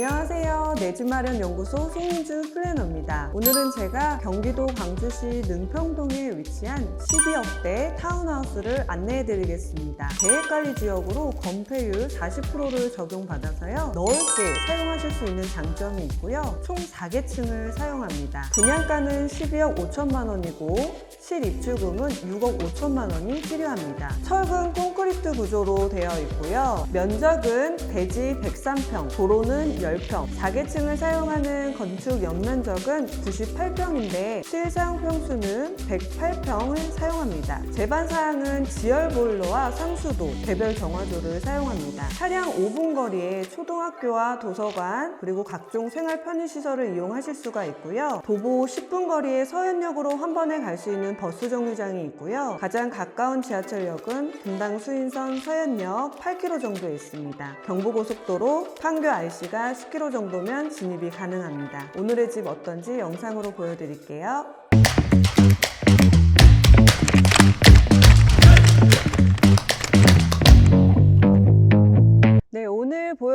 안녕하세요. 내집 마련 연구소 송민주 플래너입니다. 오늘은 제가 경기도 광주시 능평동에 위치한 12억대 타운하우스를 안내해 드리겠습니다. 계획관리 지역으로 건폐율 40%를 적용받아서요. 넓게 사용하실 수 있는 장점이 있고요. 총 4개층을 사용합니다. 분양가는 12억 5천만 원이고 실입주금은 6억 5천만 원이 필요합니다. 철근 콘크리트 구조로 되어 있고요. 면적은 대지 103평, 도로는 10평, 4 계층을 사용하는 건축 연면적은 98평인데 실사용 평수는 108평을 사용합니다. 제반 사항은 지열 보일러와 상수도, 개별 정화조를 사용합니다. 차량 5분 거리에 초등학교와 도서관 그리고 각종 생활 편의 시설을 이용하실 수가 있고요. 도보 10분 거리에 서현역으로 한 번에 갈 수 있는 버스 정류장이 있고요. 가장 가까운 지하철역은 분당 수인선 서현역 8km 정도에 있습니다. 경부고속도로 판교 RC가 10km 정도면 진입이 가능합니다. 오늘의 집 어떤지 영상으로 보여드릴게요.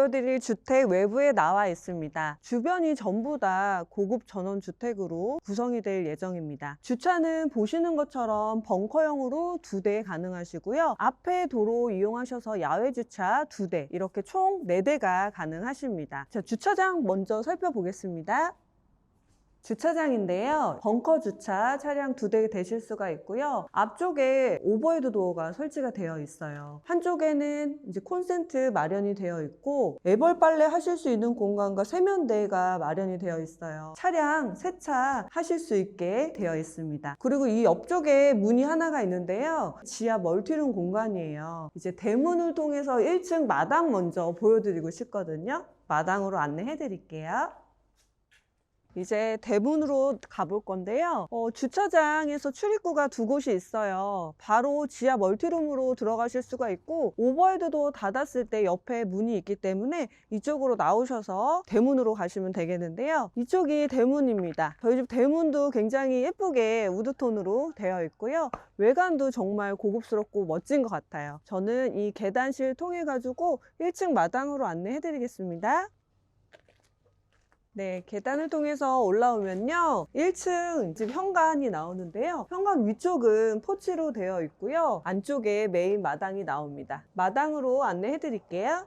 보여드릴 주택 외부에 나와 있습니다. 주변이 전부 다 고급 전원 주택으로 구성이 될 예정입니다. 주차는 보시는 것처럼 벙커형으로 두 대 가능하시고요. 앞에 도로 이용하셔서 야외 주차 두 대, 이렇게 총 네 대가 가능하십니다. 자, 주차장 먼저 살펴보겠습니다. 주차장인데요. 벙커 주차 차량 두 대 되실 수가 있고요. 앞쪽에 오버헤드 도어가 설치가 되어 있어요. 한쪽에는 이제 콘센트 마련이 되어 있고 애벌 빨래 하실 수 있는 공간과 세면대가 마련이 되어 있어요. 차량 세차 하실 수 있게 되어 있습니다. 그리고 이 옆쪽에 문이 하나가 있는데요. 지하 멀티룸 공간이에요. 이제 대문을 통해서 1층 마당 먼저 보여드리고 싶거든요. 마당으로 안내해 드릴게요. 이제 대문으로 가볼 건데요. 어, 주차장에서 출입구가 두 곳이 있어요. 바로 지하 멀티룸으로 들어가실 수가 있고 오버헤드도 닫았을 때 옆에 문이 있기 때문에 이쪽으로 나오셔서 대문으로 가시면 되겠는데요. 이쪽이 대문입니다. 저희 집 대문도 굉장히 예쁘게 우드톤으로 되어 있고요. 외관도 정말 고급스럽고 멋진 것 같아요. 저는 이 계단실 통해 가지고 1층 마당으로 안내해 드리겠습니다. 네, 계단을 통해서 올라오면요. 1층 집 현관이 나오는데요. 현관 위쪽은 포치로 되어 있고요. 안쪽에 메인 마당이 나옵니다. 마당으로 안내해 드릴게요.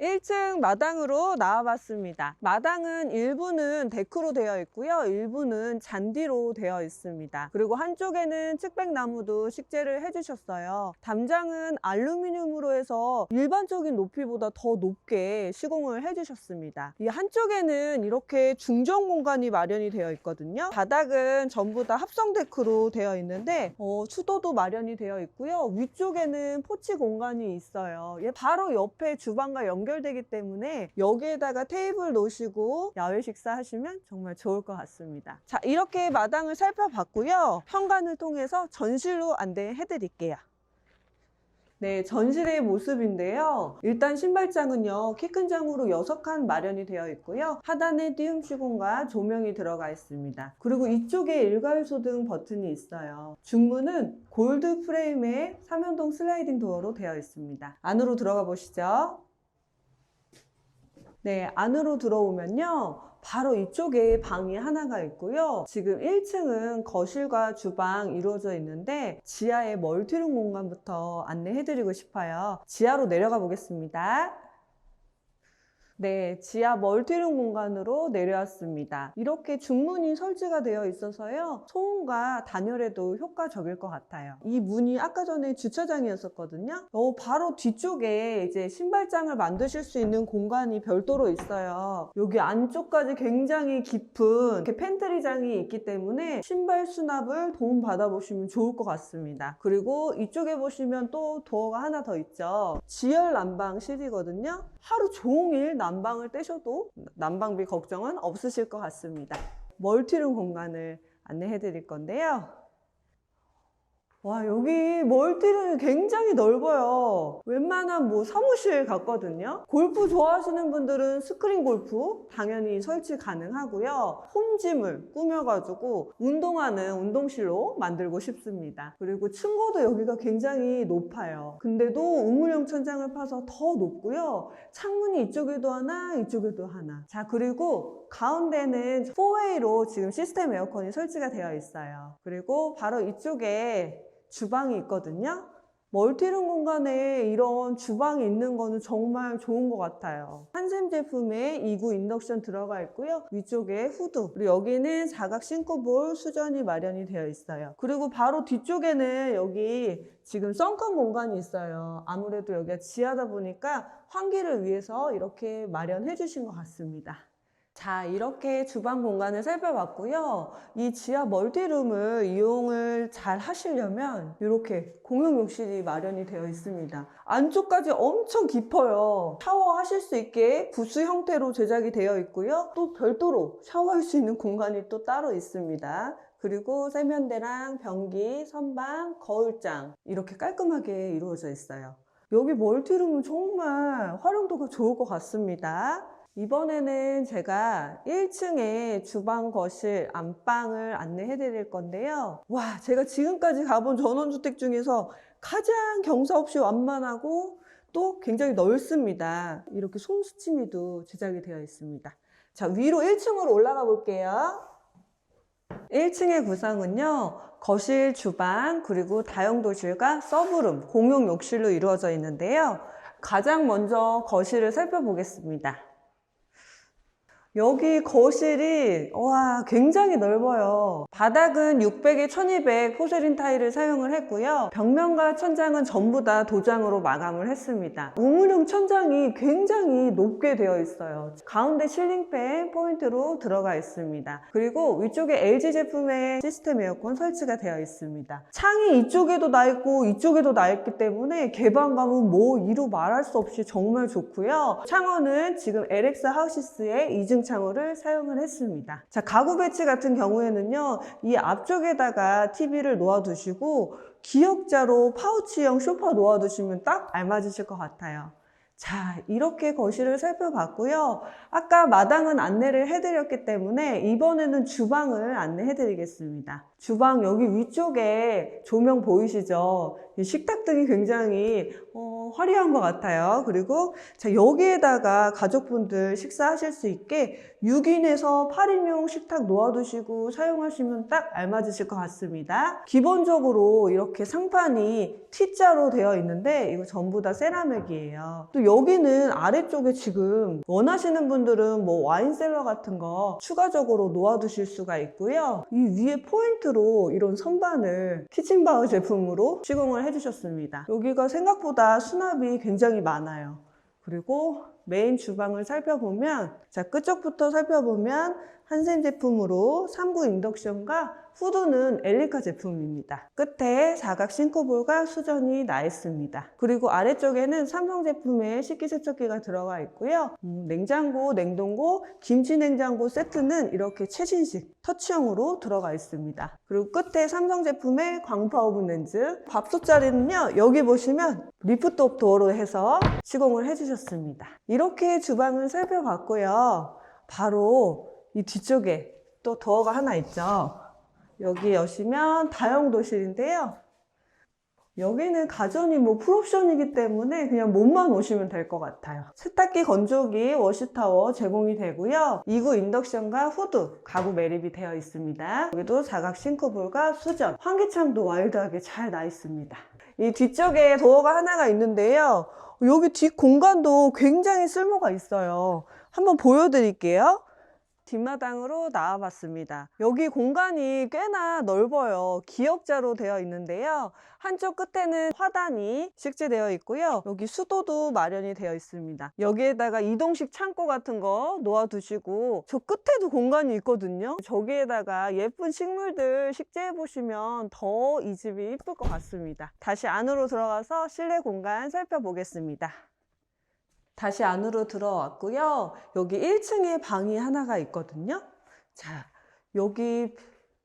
1층 마당으로 나와봤습니다. 마당은 일부는 데크로 되어 있고요. 일부는 잔디로 되어 있습니다. 그리고 한쪽에는 측백나무도 식재를 해주셨어요. 담장은 알루미늄으로 해서 일반적인 높이보다 더 높게 시공을 해주셨습니다. 이 한쪽에는 이렇게 중정 공간이 마련이 되어 있거든요. 바닥은 전부 다 합성 데크로 되어 있는데 어, 수도도 마련이 되어 있고요. 위쪽에는 포치 공간이 있어요. 얘 바로 옆에 주방과 연 결되기 때문에 여기에다가 테이블 놓으시고 야외 식사하시면 정말 좋을 것 같습니다. 자, 이렇게 마당을 살펴봤고요. 현관을 통해서 전실로 안내해 드릴게요. 네, 전실의 모습인데요. 일단 신발장은요, 키 큰 장으로 6칸 마련이 되어 있고요. 하단에 띄움 시공과 조명이 들어가 있습니다. 그리고 이쪽에 일괄소 등 버튼이 있어요. 중문은 골드 프레임의 삼연동 슬라이딩 도어로 되어 있습니다. 안으로 들어가 보시죠. 네, 안으로 들어오면요. 바로 이쪽에 방이 하나가 있고요. 지금 1층은 거실과 주방 이루어져 있는데 지하에 멀티룸 공간부터 안내해드리고 싶어요. 지하로 내려가 보겠습니다. 네, 지하 멀티룸 공간으로 내려왔습니다. 이렇게 중문이 설치가 되어 있어서요. 소음과 단열에도 효과적일 것 같아요. 이 문이 아까 전에 주차장이었었거든요. 어, 바로 뒤쪽에 이제 신발장을 만드실 수 있는 공간이 별도로 있어요. 여기 안쪽까지 굉장히 깊은 이렇게 팬트리장이 있기 때문에 신발 수납을 도움 받아 보시면 좋을 것 같습니다. 그리고 이쪽에 보시면 또 도어가 하나 더 있죠. 지열 난방 실이거든요. 하루 종일 난방을 떼셔도 난방비 걱정은 없으실 것 같습니다. 멀티룸 공간을 안내해 드릴 건데요. 와, 여기 멀티룸이 굉장히 넓어요. 웬만한 뭐 사무실 같거든요. 골프 좋아하시는 분들은 스크린 골프 당연히 설치 가능하고요. 홈짐을 꾸며가지고 운동하는 운동실로 만들고 싶습니다. 그리고 층고도 여기가 굉장히 높아요. 근데도 우물형 천장을 파서 더 높고요. 창문이 이쪽에도 하나, 이쪽에도 하나. 자, 그리고 가운데는 4웨이로 지금 시스템 에어컨이 설치가 되어 있어요. 그리고 바로 이쪽에 주방이 있거든요. 멀티룸 공간에 이런 주방이 있는 거는 정말 좋은 것 같아요. 한샘 제품에 2구 인덕션 들어가 있고요. 위쪽에 후드, 그리고 여기는 사각 싱크볼 수전이 마련이 되어 있어요. 그리고 바로 뒤쪽에는 여기 지금 썬컨 공간이 있어요. 아무래도 여기가 지하다 보니까 환기를 위해서 이렇게 마련해 주신 것 같습니다. 자, 이렇게 주방 공간을 살펴봤고요. 이 지하 멀티룸을 이용을 잘 하시려면 이렇게 공용 욕실이 마련이 되어 있습니다. 안쪽까지 엄청 깊어요. 샤워하실 수 있게 부스 형태로 제작이 되어 있고요. 또 별도로 샤워할 수 있는 공간이 또 따로 있습니다. 그리고 세면대랑 변기, 선반, 거울장 이렇게 깔끔하게 이루어져 있어요. 여기 멀티룸은 정말 활용도가 좋을 것 같습니다. 이번에는 제가 1층에 주방, 거실, 안방을 안내해 드릴 건데요. 와, 제가 지금까지 가본 전원주택 중에서 가장 경사 없이 완만하고 또 굉장히 넓습니다. 이렇게 손수치미도 제작이 되어 있습니다. 자, 위로 1층으로 올라가 볼게요. 1층의 구성은요, 거실, 주방, 그리고 다용도실과 서브룸, 공용 욕실로 이루어져 있는데요. 가장 먼저 거실을 살펴보겠습니다. 여기 거실이 와 굉장히 넓어요. 바닥은 600에 1200 포세린 타일을 사용을 했고요. 벽면과 천장은 전부 다 도장으로 마감을 했습니다. 우물형 천장이 굉장히 높게 되어 있어요. 가운데 실링팬 포인트로 들어가 있습니다. 그리고 위쪽에 LG 제품의 시스템 에어컨 설치가 되어 있습니다. 창이 이쪽에도 나 있고 이쪽에도 나 있기 때문에 개방감은 뭐 이루 말할 수 없이 정말 좋고요. 창원은 지금 LX 하우시스의 이중 창호를 사용을 했습니다. 자, 가구 배치 같은 경우에는요, 이 앞쪽에다가 TV를 놓아두시고, 기역자로 파우치형 소파 놓아두시면 딱 알맞으실 것 같아요. 자, 이렇게 거실을 살펴봤고요. 아까 마당은 안내를 해드렸기 때문에 이번에는 주방을 안내해드리겠습니다. 주방 여기 위쪽에 조명 보이시죠? 이 식탁등이 굉장히 어, 화려한 것 같아요. 그리고 자, 여기에다가 가족분들 식사하실 수 있게 6인에서 8인용 식탁 놓아두시고 사용하시면 딱 알맞으실 것 같습니다. 기본적으로 이렇게 상판이 T자로 되어 있는데 이거 전부 다 세라믹이에요. 또 여기는 아래쪽에 지금 원하시는 분들은 뭐 와인셀러 같은 거 추가적으로 놓아두실 수가 있고요. 이 위에 포인트로 이런 선반을 키친바우 제품으로 시공을 해주셨습니다. 여기가 생각보다 수납이 굉장히 많아요. 그리고 메인 주방을 살펴보면 자 끝쪽부터 살펴보면 한센 제품으로 3구 인덕션과 후드는 엘리카 제품입니다. 끝에 사각 싱크볼과 수전이 나 있습니다. 그리고 아래쪽에는 삼성 제품의 식기세척기가 들어가 있고요. 음, 냉장고, 냉동고, 김치 냉장고 세트는 이렇게 최신식 터치형으로 들어가 있습니다. 그리고 끝에 삼성 제품의 광파 오븐 렌즈 밥솥 자리는요 여기 보시면 리프트업 도어로 해서 시공을 해주셨습니다. 이렇게 주방을 살펴봤고요. 바로 이 뒤쪽에 또 도어가 하나 있죠. 여기 여시면 다용 도실인데요. 여기는 가전이 뭐 풀옵션이기 때문에 그냥 몸만 오시면 될 것 같아요. 세탁기 건조기 워시타워 제공이 되고요. 2구 인덕션과 후드 가구 매립이 되어 있습니다. 여기도 사각 싱크볼과 수전, 환기창도 와일드하게 잘 나 있습니다. 이 뒤쪽에 도어가 하나가 있는데요. 여기 뒷 공간도 굉장히 쓸모가 있어요. 한번 보여드릴게요. 뒷마당으로 나와봤습니다. 여기 공간이 꽤나 넓어요. 기역자로 되어 있는데요. 한쪽 끝에는 화단이 식재되어 있고요. 여기 수도도 마련이 되어 있습니다. 여기에다가 이동식 창고 같은 거 놓아두시고 저 끝에도 공간이 있거든요. 저기에다가 예쁜 식물들 식재해 보시면 더 이 집이 이쁠 것 같습니다. 다시 안으로 들어가서 실내 공간 살펴보겠습니다. 다시 안으로 들어왔고요. 여기 1층에 방이 하나가 있거든요. 자, 여기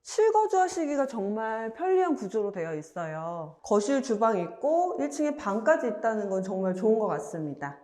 실거주 하시기가 정말 편리한 구조로 되어 있어요. 거실, 주방 있고 1층에 방까지 있다는 건 정말 좋은 것 같습니다.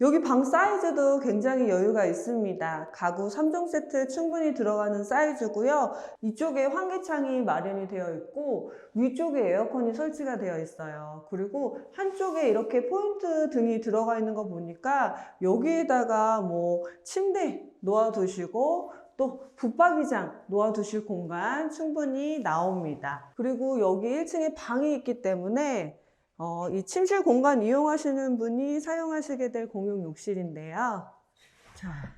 여기 방 사이즈도 굉장히 여유가 있습니다. 가구 3종 세트 충분히 들어가는 사이즈고요. 이쪽에 환기창이 마련이 되어 있고 위쪽에 에어컨이 설치가 되어 있어요. 그리고 한쪽에 이렇게 포인트 등이 들어가 있는 거 보니까 여기에다가 뭐 침대 놓아두시고 또 붙박이장 놓아두실 공간 충분히 나옵니다. 그리고 여기 1층에 방이 있기 때문에 어, 이 침실 공간 이용하시는 분이 사용하시게 될 공용 욕실인데요. 자,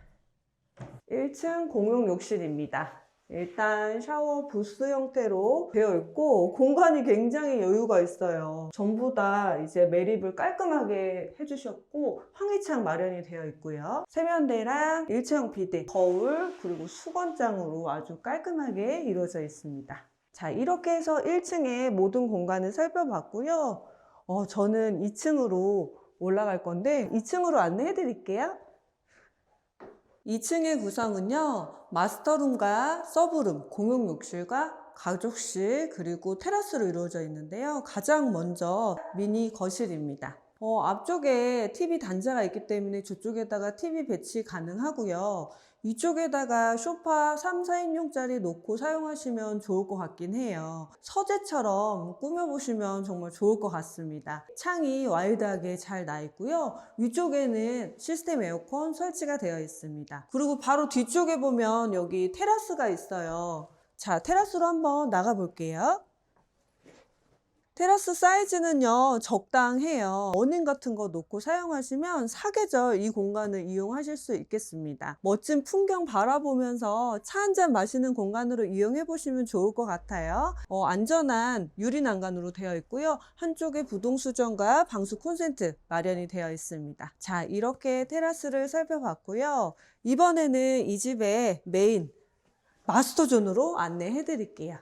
1층 공용 욕실입니다. 일단 샤워 부스 형태로 되어 있고 공간이 굉장히 여유가 있어요. 전부 다 이제 매립을 깔끔하게 해주셨고 환기창 마련이 되어 있고요. 세면대랑 일체형 비데, 거울 그리고 수건장으로 아주 깔끔하게 이루어져 있습니다. 자 이렇게 해서 1층의 모든 공간을 살펴봤고요. 어, 저는 2층으로 올라갈 건데 2층으로 안내해 드릴게요. 2층의 구성은요, 마스터룸과 서브룸, 공용 욕실과 가족실, 그리고 테라스로 이루어져 있는데요. 가장 먼저 미니 거실입니다. 어, 앞쪽에 TV 단자가 있기 때문에 저쪽에다가 TV 배치 가능하고요. 이쪽에다가 소파 3, 4인용짜리 놓고 사용하시면 좋을 것 같긴 해요. 서재처럼 꾸며보시면 정말 좋을 것 같습니다. 창이 와이드하게 잘 나 있고요. 위쪽에는 시스템 에어컨 설치가 되어 있습니다. 그리고 바로 뒤쪽에 보면 여기 테라스가 있어요. 자, 테라스로 한번 나가 볼게요. 테라스 사이즈는요, 적당해요. 어닝 같은 거 놓고 사용하시면 사계절 이 공간을 이용하실 수 있겠습니다. 멋진 풍경 바라보면서 차 한 잔 마시는 공간으로 이용해 보시면 좋을 것 같아요. 어, 안전한 유리 난간으로 되어 있고요. 한쪽에 부동 수전과 방수 콘센트 마련이 되어 있습니다. 자, 이렇게 테라스를 살펴봤고요. 이번에는 이 집의 메인 마스터존으로 안내해 드릴게요.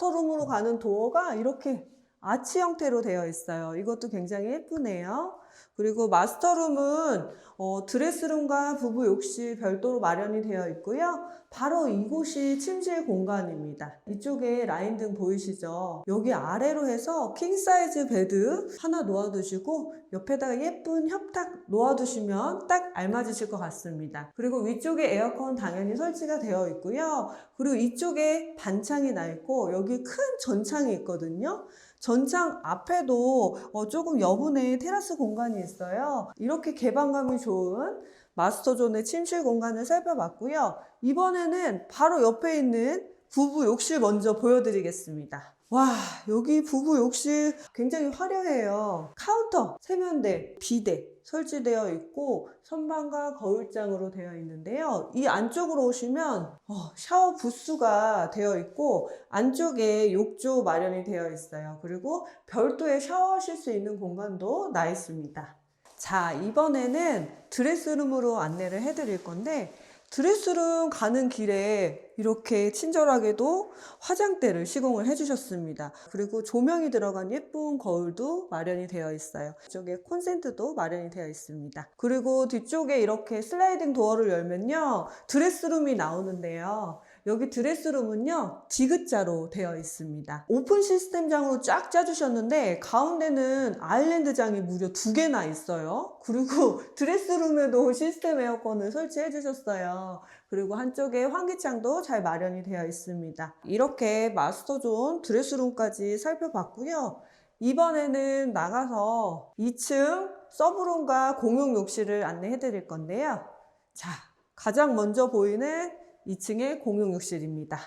마스터룸으로 가는 도어가 이렇게 아치 형태로 되어 있어요. 이것도 굉장히 예쁘네요. 그리고 마스터룸은 어, 드레스룸과 부부 욕실 별도로 마련이 되어 있고요. 바로 이곳이 침실 공간입니다. 이쪽에 라인 등 보이시죠? 여기 아래로 해서 킹 사이즈 베드 하나 놓아두시고 옆에다가 예쁜 협탁 놓아두시면 딱 알맞으실 것 같습니다. 그리고 위쪽에 에어컨 당연히 설치가 되어 있고요. 그리고 이쪽에 반창이 나 있고 여기 큰 전창이 있거든요. 전창 앞에도 어, 조금 여분의 테라스 공간이 있어요. 이렇게 개방감이 좋은 마스터존의 침실 공간을 살펴봤고요. 이번에는 바로 옆에 있는 부부 욕실 먼저 보여드리겠습니다. 와, 여기 부부 욕실 굉장히 화려해요. 카운터, 세면대, 비데 설치되어 있고 선반과 거울장으로 되어 있는데요. 이 안쪽으로 오시면 어, 샤워 부스가 되어 있고 안쪽에 욕조 마련이 되어 있어요. 그리고 별도의 샤워하실 수 있는 공간도 나 있습니다. 자, 이번에는 드레스룸으로 안내를 해드릴 건데 드레스룸 가는 길에 이렇게 친절하게도 화장대를 시공을 해주셨습니다. 그리고 조명이 들어간 예쁜 거울도 마련이 되어 있어요. 이쪽에 콘센트도 마련이 되어 있습니다. 그리고 뒤쪽에 이렇게 슬라이딩 도어를 열면요. 드레스룸이 나오는데요. 여기 드레스룸은요, 디귿자로 되어 있습니다. 오픈 시스템장으로 쫙 짜주셨는데, 가운데는 아일랜드장이 무려 두 개나 있어요. 그리고 드레스룸에도 시스템 에어컨을 설치해 주셨어요. 그리고 한쪽에 환기창도 잘 마련이 되어 있습니다. 이렇게 마스터존 드레스룸까지 살펴봤고요. 이번에는 나가서 2층 서브룸과 공용 욕실을 안내해 드릴 건데요. 자, 가장 먼저 보이는 2층의 공용 욕실입니다.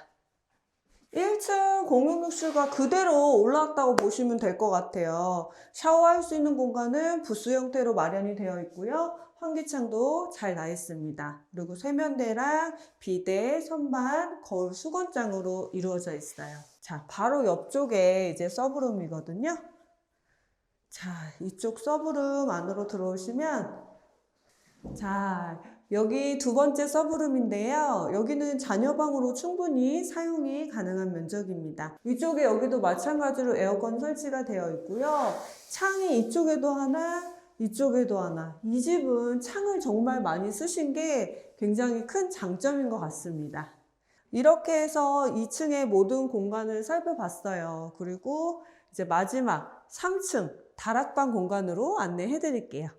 1층 공용 욕실과 그대로 올라왔다고 보시면 될 것 같아요. 샤워할 수 있는 공간은 부스 형태로 마련이 되어 있고요. 환기창도 잘 나 있습니다. 그리고 세면대랑 비데, 선반, 거울 수건장으로 이루어져 있어요. 자, 바로 옆쪽에 이제 서브룸이거든요. 자, 이쪽 서브룸 안으로 들어오시면 자, 여기 두 번째 서브룸인데요. 여기는 자녀방으로 충분히 사용이 가능한 면적입니다. 위쪽에 여기도 마찬가지로 에어컨 설치가 되어 있고요. 창이 이쪽에도 하나, 이쪽에도 하나. 이 집은 창을 정말 많이 쓰신 게 굉장히 큰 장점인 것 같습니다. 이렇게 해서 2층의 모든 공간을 살펴봤어요. 그리고 이제 마지막 3층 다락방 공간으로 안내해 드릴게요.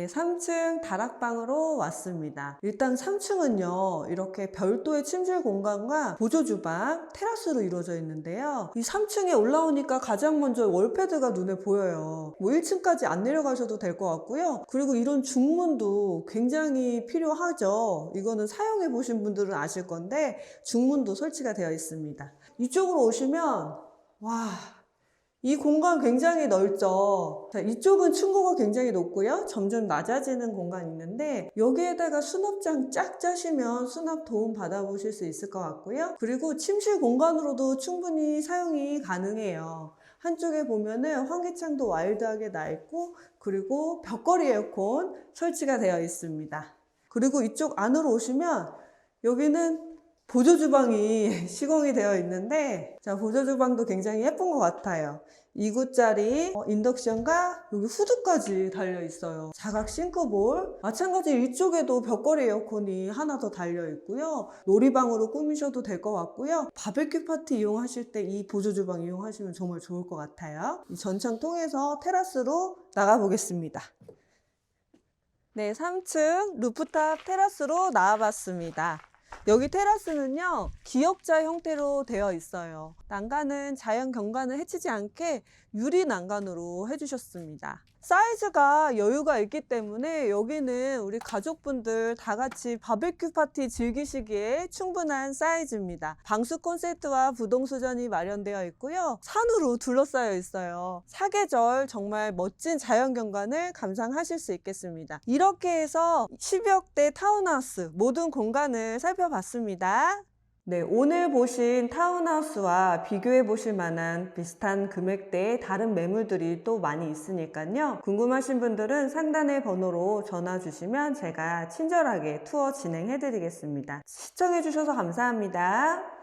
네, 3층 다락방으로 왔습니다. 일단 3층은요, 이렇게 별도의 침실 공간과 보조 주방, 테라스로 이루어져 있는데요. 이 3층에 올라오니까 가장 먼저 월패드가 눈에 보여요. 뭐 1층까지 안 내려가셔도 될 것 같고요. 그리고 이런 중문도 굉장히 필요하죠. 이거는 사용해 보신 분들은 아실 건데, 중문도 설치가 되어 있습니다. 이쪽으로 오시면, 와, 이 공간 굉장히 넓죠. 자, 이쪽은 층고가 굉장히 높고요. 점점 낮아지는 공간이 있는데 여기에다가 수납장 쫙 짜시면 수납 도움 받아보실 수 있을 것 같고요. 그리고 침실 공간으로도 충분히 사용이 가능해요. 한쪽에 보면은 환기창도 와일드하게 나 있고 그리고 벽걸이 에어컨 설치가 되어 있습니다. 그리고 이쪽 안으로 오시면 여기는 보조 주방이 시공이 되어 있는데 자 보조 주방도 굉장히 예쁜 것 같아요. 2구짜리 어, 인덕션과 여기 후드까지 달려 있어요. 자각 싱크볼. 마찬가지 이쪽에도 벽걸이 에어컨이 하나 더 달려 있고요. 놀이방으로 꾸미셔도 될 것 같고요. 바베큐 파티 이용하실 때 이 보조 주방 이용하시면 정말 좋을 것 같아요. 이 전창 통해서 테라스로 나가 보겠습니다. 네 3층 루프탑 테라스로 나와봤습니다 여기 테라스는요, 기역자 형태로 되어 있어요. 난간은 자연 경관을 해치지 않게 유리 난간으로 해주셨습니다. 사이즈가 여유가 있기 때문에 여기는 우리 가족분들 다 같이 바베큐 파티 즐기시기에 충분한 사이즈입니다. 방수 콘센트와 부동수전이 마련되어 있고요. 산으로 둘러싸여 있어요. 사계절 정말 멋진 자연 경관을 감상하실 수 있겠습니다. 이렇게 해서 10여 대 타운하우스 모든 공간을 살펴봤습니다. 네, 오늘 보신 타운하우스와 비교해 보실 만한 비슷한 금액대의 다른 매물들이 또 많이 있으니까요. 궁금하신 분들은 상단의 번호로 전화 주시면 제가 친절하게 투어 진행해 드리겠습니다. 시청해 주셔서 감사합니다.